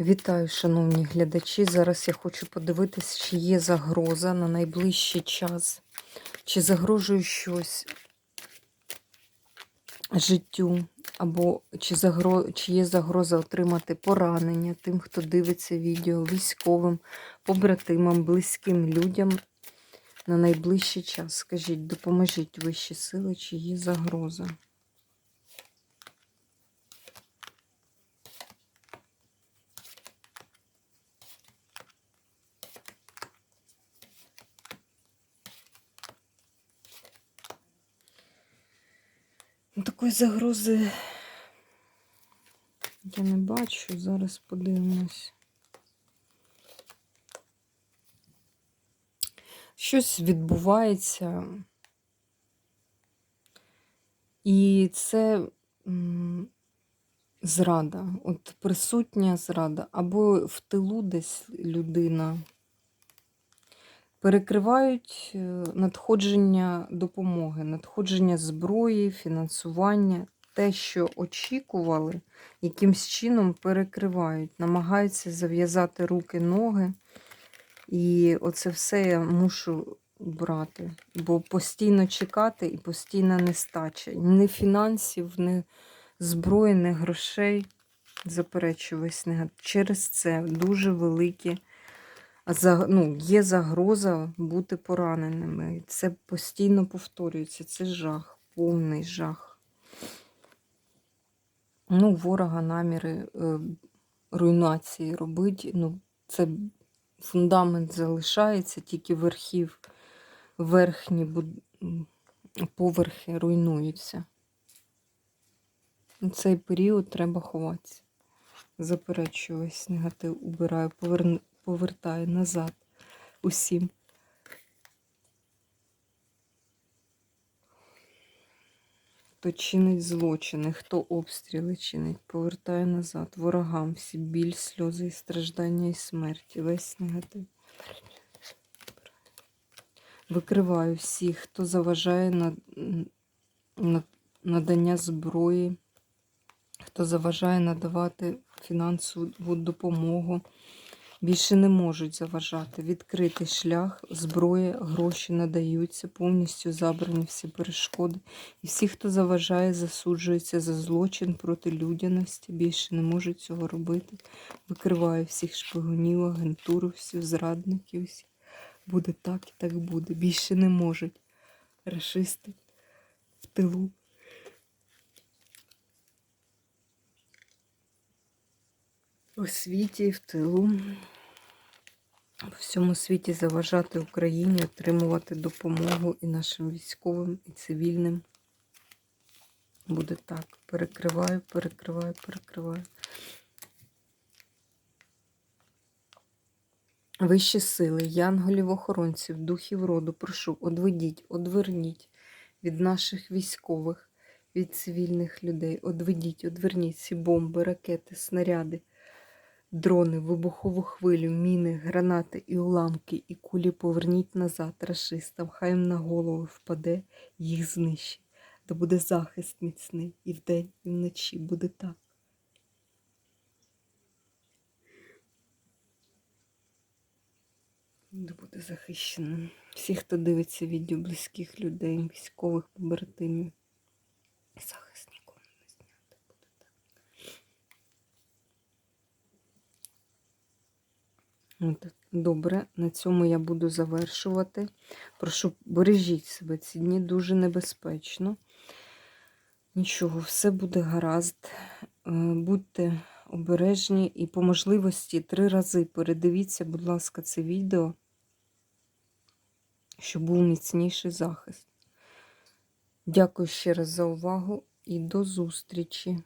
Вітаю, шановні глядачі. Зараз я хочу подивитись, чи є загроза на найближчий час, чи загрожує щось життю, або чи, загро... чи є загроза отримати поранення тим, хто дивиться відео, військовим, побратимам, близьким людям на найближчий час. Скажіть, допоможіть вищі сили, чи є загроза. Такої загрози я не бачу. Зараз подивимось. Щось відбувається. І це зрада. От присутня зрада. Або в тилу десь людина. Перекривають е, надходження допомоги, надходження зброї, фінансування, те, що очікували, якимсь чином перекривають, намагаються зав'язати руки, ноги. І оце все я мушу брати, бо постійно чекати і постійна нестача. Ні фінансів, ні зброї, ні грошей. Заперечую весь негатив. Через це дуже великі за- ну, є загроза бути пораненими. Це постійно повторюється. Це жах, повний жах. Ну, ворога наміри е, руйнації робить. Ну, це фундамент залишається, тільки верхів, верхні буд- поверхи руйнуються. У цей період треба ховатися. Заперечую весь негатив, убираю, поверну, повертаю назад усім. Хто чинить злочини, хто обстріли чинить, повертаю назад ворогам всі біль, сльози і страждання і смерті. Весь негатив. Викриваю всіх, хто заважає на, на надання зброї, хто заважає надавати фінансову допомогу. Більше не можуть заважати. Відкритий шлях, зброя, гроші надаються, повністю забрані всі перешкоди. І всі, хто заважає, засуджується за злочин проти людяності, більше не можуть цього робити. Викриваю всіх шпигунів, агентуру, всіх зрадників. Всіх. Буде так і так буде. Більше не можуть. Рашисти в тилу. У світі в тилу. В всьому світі заважати Україні отримувати допомогу і нашим військовим, і цивільним. Буде так. Перекриваю, перекриваю, перекриваю. Вищі сили, янголів-охоронців, духів роду, прошу, одведіть, одверніть від наших військових, від цивільних людей. Одведіть, одверніть ці бомби, ракети, снаряди, дрони, вибухову хвилю, міни, гранати і уламки, і кулі поверніть назад рашистам, хай їм на голову впаде, їх знищить. Да буде захист міцний і вдень, і вночі буде так. Да буде захищено. Всі, хто дивиться відео близьких людей, військових побратимів. Захист нікому не зняти буде так. От, Добре, на цьому я буду завершувати. Прошу, бережіть себе, ці дні дуже небезпечно. Нічого, все буде гаразд. Е, Будьте обережні і по можливості три рази передивіться, будь ласка, це відео, щоб був міцніший захист. Дякую ще раз за увагу і до зустрічі!